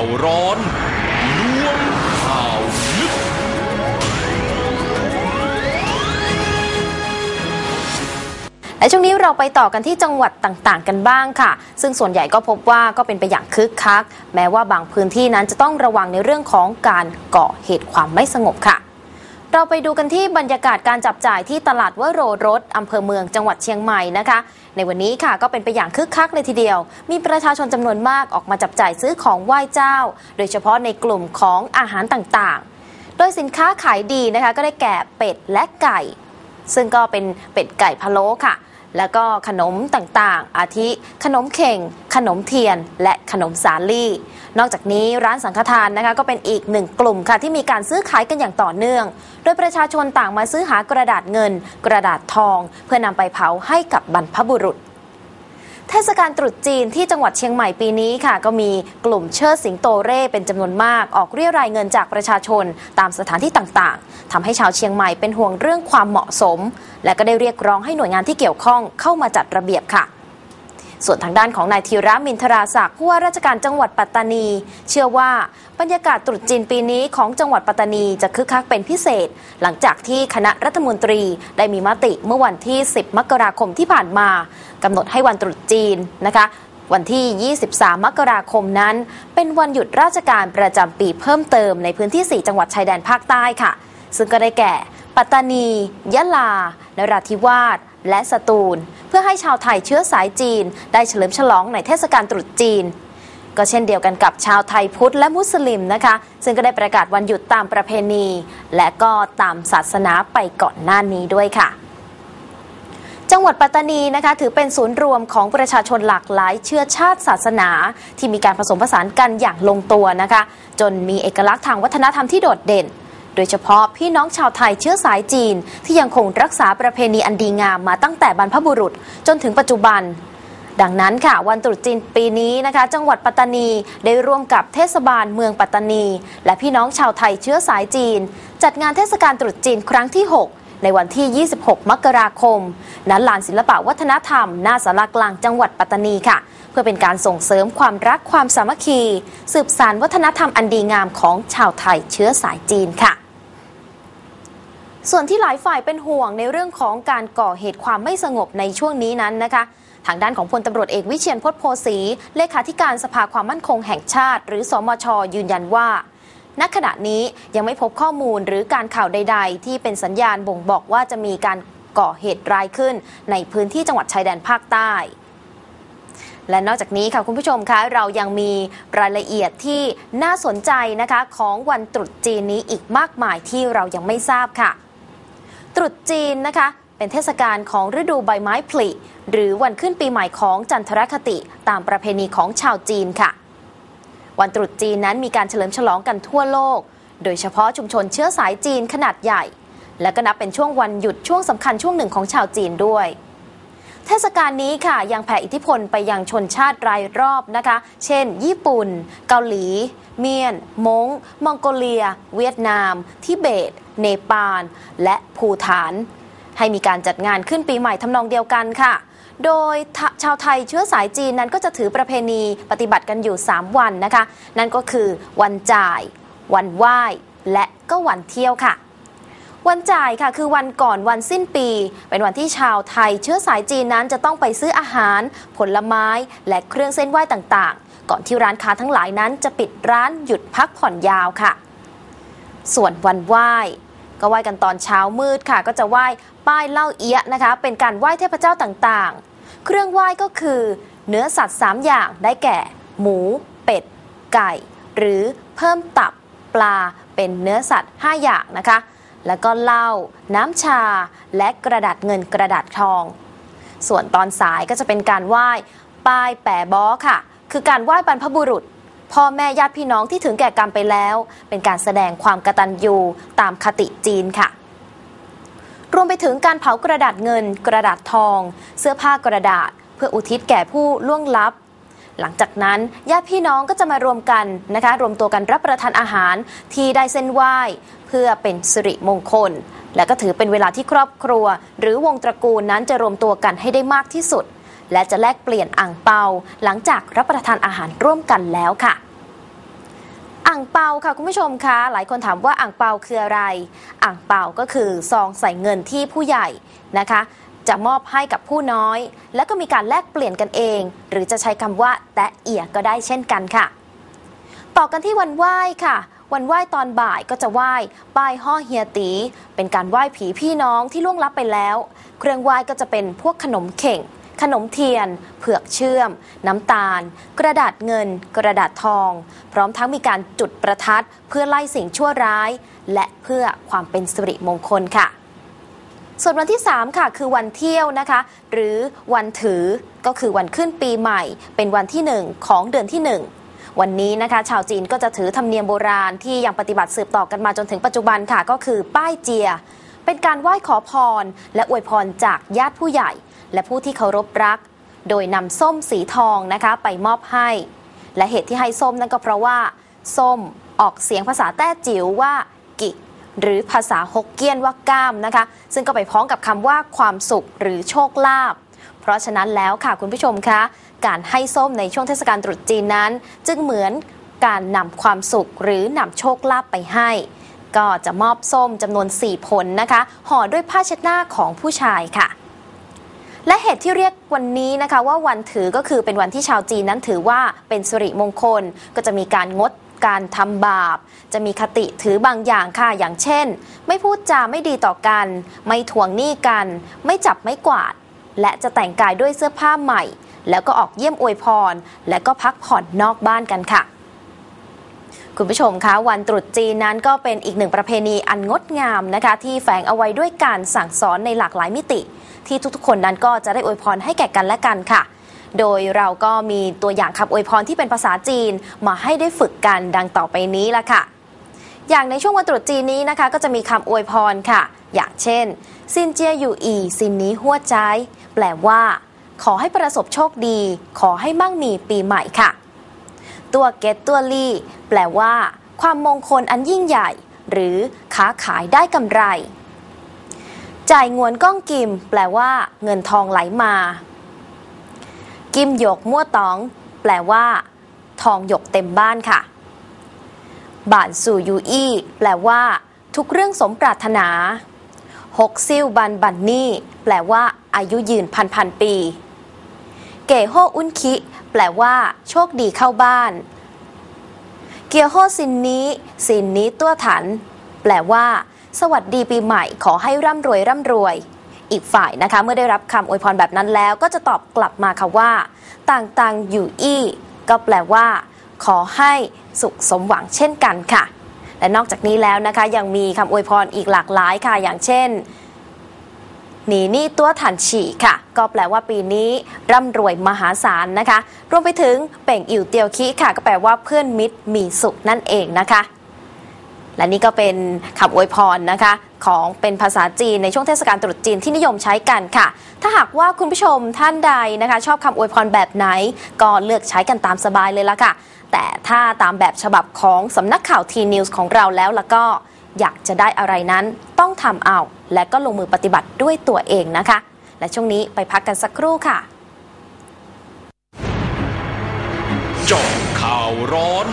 าวร้อนลวงข่าวลึก และช่วงนี้เราไปต่อกันที่จังหวัดต่างๆ กันบ้างค่ะ ซึ่งส่วนใหญ่ก็พบว่าก็เป็นไปอย่างคึกคัก แม้ว่าบางพื้นที่นั้นจะต้องระวังในเรื่องของการก่อเหตุความไม่สงบค่ะ เราไปดูกันที่บรรยากาศการจับจ่ายที่ตลาดวโรรสอำเภอเมืองจังหวัดเชียงใหม่นะคะ ในวันนี้ค่ะก็เป็นไปอย่างคึกคักเลยทีเดียว มีประชาชนจำนวนมากออกมาจับจ่ายซื้อของไหว้เจ้า โดยเฉพาะในกลุ่มของอาหารต่างๆ โดยสินค้าขายดีนะคะก็ได้แก่เป็ดและไก่ ซึ่งก็เป็นเป็ดไก่พะโล้ค่ะ แล้วก็ขนมต่างๆ อาทิขนมเข่ง ขนมเทียน และขนมสาลี่ นอกจากนี้ร้านสังฆทานนะคะก็เป็นอีกหนึ่งกลุ่มค่ะที่มีการซื้อขายกันอย่างต่อเนื่อง โดยประชาชนต่างมาซื้อหากระดาษเงิน กระดาษทอง เพื่อนำไปเผาให้กับบรรพบุรุษ เทศกาลตรุษจีนที่จังหวัดเชียงใหม่ปีนี้ค่ะ ก็มีกลุ่มเชิดสิงโตเร่เป็นจำนวนมาก ออกเรียรายเงินจากประชาชนตามสถานที่ต่างๆทำให้ชาวเชียงใหม่เป็นห่วงเรื่องความเหมาะสม และก็ได้เรียกร้องให้หน่วยงานที่เกี่ยวข้องเข้ามาจัดระเบียบค่ะ ส่วนทางด้านของนายธีระมินทราศักดิ์ผู้ว่าราชการจังหวัดปัตตานี เชื่อว่าบรรยากาศตรุษจีนปีนี้ของจังหวัดปัตตานีจะคึกคักเป็นพิเศษ หลังจากที่คณะรัฐมนตรีได้มีมติเมื่อวันที่ 10 มกราคมที่ผ่านมากำหนดให้วันตรุษจีนนะคะวันที่ 23 มกราคมนั้น เป็นวันหยุดราชการประจำปีเพิ่มเติมในพื้นที่ 4 จังหวัดชายแดนภาคใต้ค่ะ ซึ่งก็ได้แก่ ปัตตานี ยะลา นราธิวาส และสตูล เพื่อให้ชาวไทยเชื้อสายจีน ได้เฉลิมฉลองในเทศกาลตรุษจีน ก็เช่นเดียวกันกับชาวไทยพุทธและมุสลิมนะคะ ซึ่งก็ได้ประกาศวันหยุดตามประเพณี และก็ตามศาสนาไปก่อนหน้านี้ด้วยค่ะจังหวัดปัตตานีนะคะถือเป็นศูนย์รวมของประชาชนหลากหลายเชื้อชาติศาสนา ที่มีการผสมผสานกันอย่างลงตัวนะคะ จนมีเอกลักษณ์ทางวัฒนธรรมที่โดดเด่น ดยเฉพาะพี่น้องชาวไทยเชื้อสายจีน ที่ยังคงรักษาประเพณีอันดีงามมาตั้งแต่บรรพบุรุษจนถึงปัจจุบัน ดังนั้นค่ะ วันตรุษจีนปีนี้นะคะ จังหวัดปัตตานีได้ร่วมกับเทศบาลเมืองปัตตานี และพี่น้องชาวไทยเชื้อสายจีน จัดงานเทศกาลตรุษจีนครั้งที่ 6ในวันที่ 26 มกราคม ณ ลานศิลปวัฒนธรรม หน้าสารากลางจังหวัดปัตตานีค่ะ เพื่อเป็นการส่งเสริมความรักความสามัคคี สืบสานวัฒนธรรมอันดีงามของชาวไทยเชื้อสายจีนค่ะ ส่วนที่หลายฝ่ายเป็นห่วงในเรื่องของการก่อเหตุความไม่สงบในช่วงนี้นั้นนะคะ ทางด้านของพลตำรวจเอกวิเชียนพจน์โพสี เลขาธิการสภาความมั่นคงแห่งชาติ หรือสมช ยืนยันว่าณขณะนี้ยังไม่พบข้อมูลหรือการข่าวใด ๆ ที่เป็นสัญญาณบ่งบอกว่าจะมีการก่อเหตุร้ายขึ้น ในพื้นที่จังหวัดชายแดนภาคใต้ และนอกจากนี้ค่ะคุณผู้ชมคะเรายังมีรายละเอียดที่น่าสนใจนะคะของวันตรุษจีนนี้อีกมากมายที่เรายังไม่ทราบค่ะ รุษจีนนะคะ เป็นเทศกาลของฤดูใบไม้ผลิ หรือวันขึ้นปีใหม่ของจันทรคติตามประเพณีของชาวจีนค่ะ วันตรุษจีนนั้นมีการเฉลิมฉลองกันทั่วโลก โดยเฉพาะชุมชนเชื้อสายจีนขนาดใหญ่ และก็นับเป็นช่วงวันหยุดช่วงสำคัญช่วงหนึ่งของชาวจีนด้วยเทศกาลนี้ค่ะยังแผ่อิทธิพลไปยังชนชาติรายรอบนะคะ เช่น ญี่ปุ่น เกาหลี เมียน มง มองโกเลีย เวียดนาม ทิเบต เนปาล และภูฐาน ให้มีการจัดงานขึ้นปีใหม่ทำนองเดียวกันค่ะ โดยชาวไทยเชื้อสายจีนนั้นก็จะถือประเพณีปฏิบัติกันอยู่ 3 วันนะคะ นั่นก็คือวันจ่าย วันไหว้ และก็วันเที่ยวค่ะวันจ่ายค่ะคือวันก่อนวันสิ้นปี เป็นวันที่ชาวไทยเชื้อสายจีนนั้นจะต้องไปซื้ออาหาร ผลไม้ และเครื่องเส้นไหว้ต่างๆ ก่อนที่ร้านค้าทั้งหลายนั้นจะปิดร้านหยุดพักผ่อนยาวค่ะ ส่วนวันไหว้ ก็ไหว้กันตอนเช้ามืดค่ะ ก็จะไหว้ป้ายเล่าเอียะนะคะ เป็นการไหว้เทพเจ้าต่างๆ เครื่องไหว้ก็คือ เนื้อสัตว์ 3 อย่างได้แก่ หมู เป็ด ไก่ หรือเพิ่มตับปลาเป็นเนื้อสัตว์ 5 อย่างนะคะ แล้วก็เหล้าน้ำชา และกระดาษเงินกระดาษทอง ส่วนตอนสายก็จะเป็นการไหว้ป้ายแปะบอค่ะ คือการไหว้บรรพบุรุษ พ่อแม่ญาติพี่น้องที่ถึงแก่กรรมไปแล้ว เป็นการแสดงความกตัญญูตามคติจีนค่ะ รวมไปถึงการเผากระดาษเงิน กระดาษทอง เสื้อผ้ากระดาษ เพื่ออุทิศแก่ผู้ล่วงลับ หลังจากนั้นญาติพี่น้องก็จะมารวมกันนะคะ รวมตัวกันรับประทานอาหารที่ได้เส้นไหว้เพื่อเป็นสิริมงคล และก็ถือเป็นเวลาที่ครอบครัว หรือวงตระกูลนั้นจะรวมตัวกันให้ได้มากที่สุด และจะแลกเปลี่ยนอ่างเปา หลังจากรับประทานอาหารร่วมกันแล้วค่ะอ่างเปาค่ะคุณผู้ชมคะหลายคนถามว่าอ่างเปาคืออะไรอ่างเปาก็คือซองใส่เงินที่ผู้ใหญ่นะคะ จะมอบให้กับผู้น้อย แล้วก็มีการแลกเปลี่ยนกันเอง หรือจะใช้คำว่าแตะเอียก็ได้เช่นกันค่ะ ต่อกันที่วันไหว้ค่ะ วันไหว้ตอนบ่ายก็จะไหว้ป้ายห่อเฮียตี เป็นการไหว้ผีพี่น้องที่ล่วงลับไปแล้ว เครื่องไหว้ก็จะเป็นพวกขนมเข่ง ขนมเทียน เผือกเชื่อม น้ำตาล กระดาษเงิน กระดาษทอง พร้อมทั้งมีการจุดประทัดเพื่อไล่สิ่งชั่วร้าย และเพื่อความเป็นสิริมงคลค่ะส่วนวันที่ 3 ค่ะ คือวันเที่ยวนะคะ หรือวันถือก็คือวันขึ้นปีใหม่ เป็นวันที่ 1 ของเดือนที่ 1วันนี้นะคะชาวจีนก็จะถือธรรมเนียมโบราณที่ยังปฏิบัติสืบต่อกันมาจนถึงปัจจุบันค่ะ ก็คือป้ายเจีย เป็นการไหว้ขอพร และอวยพรจากญาติผู้ใหญ่ และผู้ที่เคารพรัก โดยนำส้มสีทองนะคะไปมอบให้ และเหตุที่ให้ส้มนั่นก็เพราะว่า ส้มออกเสียงภาษาแต้จิ๋วว่า กิหรือภาษาฮกเกี้ยนว่าก้ามนะคะ ซึ่งก็ไปพ้องกับคำว่าความสุขหรือโชคลาภเพราะฉะนั้นแล้วค่ะคุณผู้ชมคะการให้ส้มในช่วงเทศกาลตรุษจีนนั้น จึงเหมือนการนำความสุขหรือนำโชคลาภไปให้ ก็จะมอบส้มจำนวน 4 ผลนะคะห่อด้วยผ้าเช็ดหน้าของผู้ชายค่ะ และเหตุที่เรียกวันนี้นะคะว่าวันถือก็คือเป็นวันที่ชาวจีนนั้นถือว่าเป็นสิริมงคล ก็จะมีการงดการทำบาป จะมีคติถือบางอย่างค่ะ อย่างเช่น ไม่พูดจาไม่ดีต่อกัน ไม่ทวงหนี้กัน ไม่จับไม่กวาด และจะแต่งกายด้วยเสื้อผ้าใหม่ แล้วก็ออกเยี่ยมอวยพร และก็พักผ่อนนอกบ้านกันค่ะ คุณผู้ชมคะวันตรุษจีนนั้นก็เป็นอีกหนึ่งประเพณีอันงดงามนะคะที่แฝงเอาไว้ด้วยการสั่งสอนในหลากหลายมิติ ที่ทุกๆ คนนั้นก็จะได้อวยพรให้แก่กันและกันค่ะ โดยเราก็มีตัวอย่างคำอวยพรที่เป็นภาษาจีนมาให้ได้ฝึกกันดังต่อไปนี้ละค่ะ อย่างในช่วงวันตรุษจีนนี้นะคะ ก็จะมีคำอวยพรค่ะ อย่างเช่นซินเจียอยู่อีซินนี้หัวใจ แปลว่า ขอให้ประสบโชคดี ขอให้มั่งมีปีใหม่ค่ะ ตัวเกตตัวลี่แปลว่า ความมงคลอันยิ่งใหญ่ หรือค้าขายได้กำไร จ่ายงวนก้องกิม แปลว่า เงินทองไหลมา กิมหยกมั่วตอง แปลว่า ทองหยกเต็มบ้านค่ะบานสู่ยูอี้แปลว่า ทุกเรื่องสมปรารถนาหกซิ่วบันบันนี่แปลว่า อายุยืนพันพันปี เกโฮอุนคิ แปลว่า โชคดีเข้าบ้าน เกียวโฮซินนี้ซินนี้ตัวถัน แปลว่า สวัสดีปีใหม่ขอให้ร่ำรวยร่ำรวย อีกฝ่ายนะคะ เมื่อได้รับคำอวยพรแบบนั้นแล้ว ก็จะตอบกลับมาค่ะว่า ต่างต่างอยู่อี้ก็แปลว่า ขอให้สุขสมหวังเช่นกันค่ะ และนอกจากนี้แล้วนะคะ ยังมีคำอวยพรอีกหลากหลายค่ะ อย่างเช่น หนีหนี้ตัวถันฉี่ค่ะ ก็แปลว่าปีนี้ร่ำรวยมหาศาลนะคะ รวมไปถึงเป่งอิ๋วเตียวคิค่ะ ก็แปลว่าเพื่อนมิตรมีสุขนั่นเองนะคะ และนี่ก็เป็นคำอวยพรนะคะของเป็นภาษาจีนในช่วงเทศกาลตรุษจีนที่นิยมใช้กันค่ะ ถ้าหากว่าคุณผู้ชมท่านใดนะคะ ชอบคำอวยพรแบบไหน ก็เลือกใช้กันตามสบายเลยละค่ะ แต่ถ้าตามแบบฉบับของสำนักข่าวทีนิวส์ของเราแล้วล้วก็ อยากจะได้อะไรนั้นต้องทำเอา และก็ลงมือปฏิบัติด้วยตัวเองนะคะ และช่วงนี้ไปพักกันสักครู่ค่ะจาะข่าวร้อน